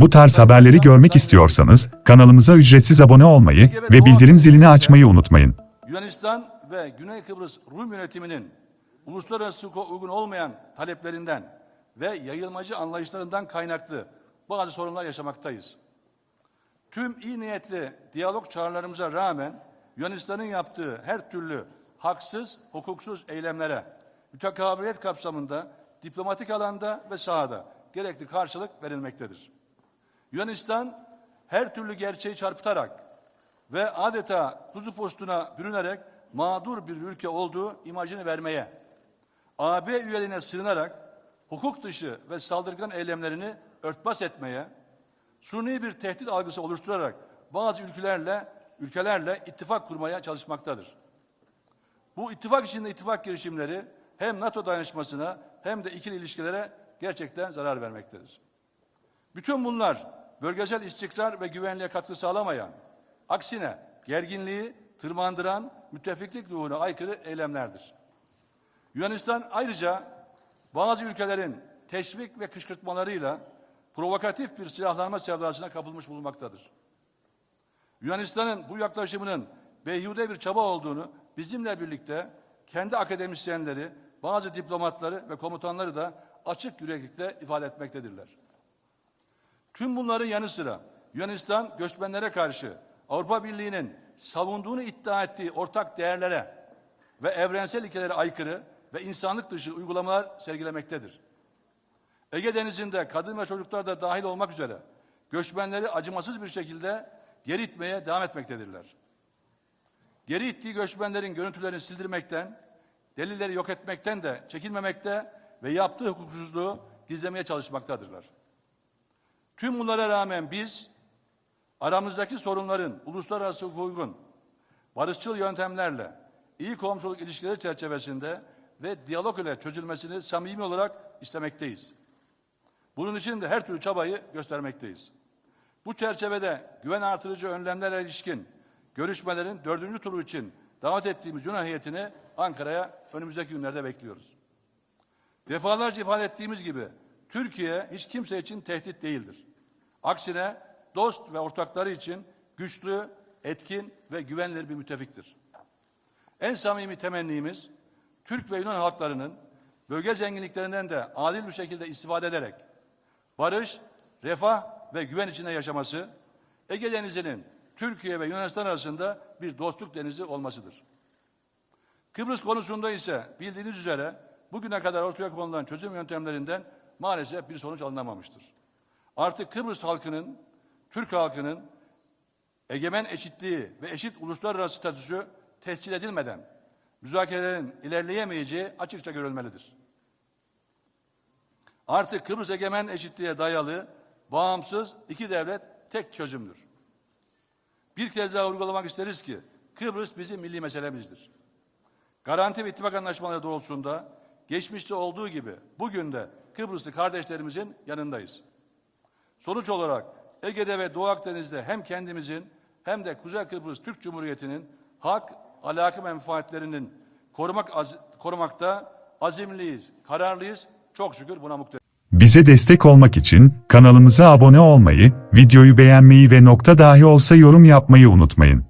Bu tarz haberleri görmek istiyorsanız kanalımıza ücretsiz abone olmayı ve bildirim zilini açmayı unutmayın. Yunanistan ve Güney Kıbrıs Rum yönetiminin uluslararası hukuka uygun olmayan taleplerinden ve yayılmacı anlayışlarından kaynaklı bazı sorunlar yaşamaktayız. Tüm iyi niyetli diyalog çağrılarımıza rağmen Yunanistan'ın yaptığı her türlü haksız, hukuksuz eylemlere mütekabiliyet kapsamında diplomatik alanda ve sahada gerekli karşılık verilmektedir. Yunanistan her türlü gerçeği çarpıtarak ve adeta kuzu postuna bürünerek mağdur bir ülke olduğu imajını vermeye, AB üyeliğine sığınarak hukuk dışı ve saldırgan eylemlerini örtbas etmeye, suni bir tehdit algısı oluşturarak bazı ülkelerle ülkelerle ittifak kurmaya çalışmaktadır. Bu ittifak içinde ittifak girişimleri hem NATO dayanışmasına hem de ikili ilişkilere gerçekten zarar vermektedir. Bütün bunlar bölgesel istikrar ve güvenliğe katkı sağlamayan, aksine gerginliği tırmandıran müttefiklik ruhuna aykırı eylemlerdir. Yunanistan ayrıca bazı ülkelerin teşvik ve kışkırtmalarıyla provokatif bir silahlanma sevdasına kapılmış bulunmaktadır. Yunanistan'ın bu yaklaşımının beyhude bir çaba olduğunu bizimle birlikte kendi akademisyenleri, bazı diplomatları ve komutanları da açık yüreklilikle ifade etmektedirler. Tüm bunların yanı sıra Yunanistan göçmenlere karşı Avrupa Birliği'nin savunduğunu iddia ettiği ortak değerlere ve evrensel ilkelere aykırı ve insanlık dışı uygulamalar sergilemektedir. Ege Denizi'nde kadın ve çocuklar da dahil olmak üzere göçmenleri acımasız bir şekilde geri itmeye devam etmektedirler. Geri ittiği göçmenlerin görüntülerini sildirmekten, delilleri yok etmekten de çekinmemekte ve yaptığı hukuksuzluğu gizlemeye çalışmaktadırlar. Tüm bunlara rağmen biz aramızdaki sorunların uluslararası uygun, barışçıl yöntemlerle, iyi komşuluk ilişkileri çerçevesinde ve diyalog ile çözülmesini samimi olarak istemekteyiz. Bunun için de her türlü çabayı göstermekteyiz. Bu çerçevede güven artırıcı önlemlere ilişkin görüşmelerin dördüncü turu için davet ettiğimiz Yunan heyetini Ankara'ya önümüzdeki günlerde bekliyoruz. Defalarca ifade ettiğimiz gibi Türkiye hiç kimse için tehdit değildir. Aksine dost ve ortakları için güçlü, etkin ve güvenilir bir müttefiktir. En samimi temennimiz Türk ve Yunan halklarının bölge zenginliklerinden de adil bir şekilde istifade ederek barış, refah ve güven içinde yaşaması, Ege Denizi'nin Türkiye ve Yunanistan arasında bir dostluk denizi olmasıdır. Kıbrıs konusunda ise bildiğiniz üzere bugüne kadar ortaya konulan çözüm yöntemlerinden maalesef bir sonuç alınamamıştır. Artık Kıbrıs halkının, Türk halkının egemen eşitliği ve eşit uluslararası statüsü tescil edilmeden müzakerelerin ilerleyemeyeceği açıkça görülmelidir. Artık Kıbrıs egemen eşitliğe dayalı, bağımsız iki devlet tek çözümdür. Bir kez daha vurgulamak isteriz ki Kıbrıs bizim milli meselemizdir. Garanti ve ittifak anlaşmaları doğrultusunda geçmişte olduğu gibi bugün de Kıbrıslı kardeşlerimizin yanındayız. Sonuç olarak Ege'de ve Doğu Akdeniz'de hem kendimizin hem de Kuzey Kıbrıs Türk Cumhuriyeti'nin hak, alaka menfaatlerinin korumak az, korumakta azimliyiz, kararlıyız. Çok şükür buna muktediriz. Bize destek olmak için kanalımıza abone olmayı, videoyu beğenmeyi ve nokta dahi olsa yorum yapmayı unutmayın.